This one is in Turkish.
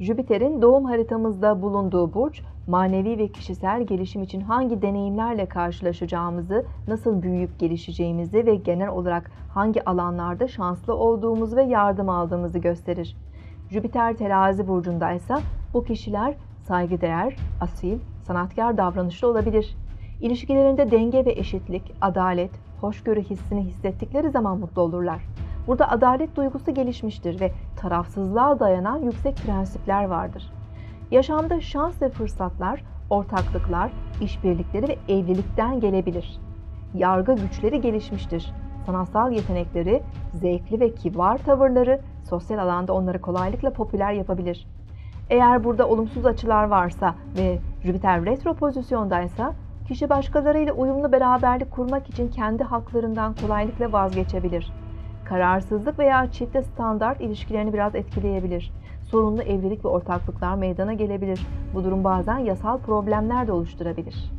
Jüpiter'in doğum haritamızda bulunduğu burç, manevi ve kişisel gelişim için hangi deneyimlerle karşılaşacağımızı, nasıl büyüyüp gelişeceğimizi ve genel olarak hangi alanlarda şanslı olduğumuzu ve yardım aldığımızı gösterir. Jüpiter terazi burcundaysa bu kişiler saygıdeğer, asil, sanatkar davranışlı olabilir. İlişkilerinde denge ve eşitlik, adalet, hoşgörü hissini hissettikleri zaman mutlu olurlar. Burada adalet duygusu gelişmiştir ve tarafsızlığa dayanan yüksek prensipler vardır. Yaşamda şans ve fırsatlar, ortaklıklar, işbirlikleri ve evlilikten gelebilir. Yargı güçleri gelişmiştir. Sanatsal yetenekleri, zevkli ve kibar tavırları sosyal alanda onları kolaylıkla popüler yapabilir. Eğer burada olumsuz açılar varsa ve Jüpiter retro pozisyondaysa kişi başkalarıyla uyumlu beraberlik kurmak için kendi haklarından kolaylıkla vazgeçebilir. Kararsızlık veya çifte standart ilişkilerini biraz etkileyebilir. Sorunlu evlilik ve ortaklıklar meydana gelebilir. Bu durum bazen yasal problemler de oluşturabilir.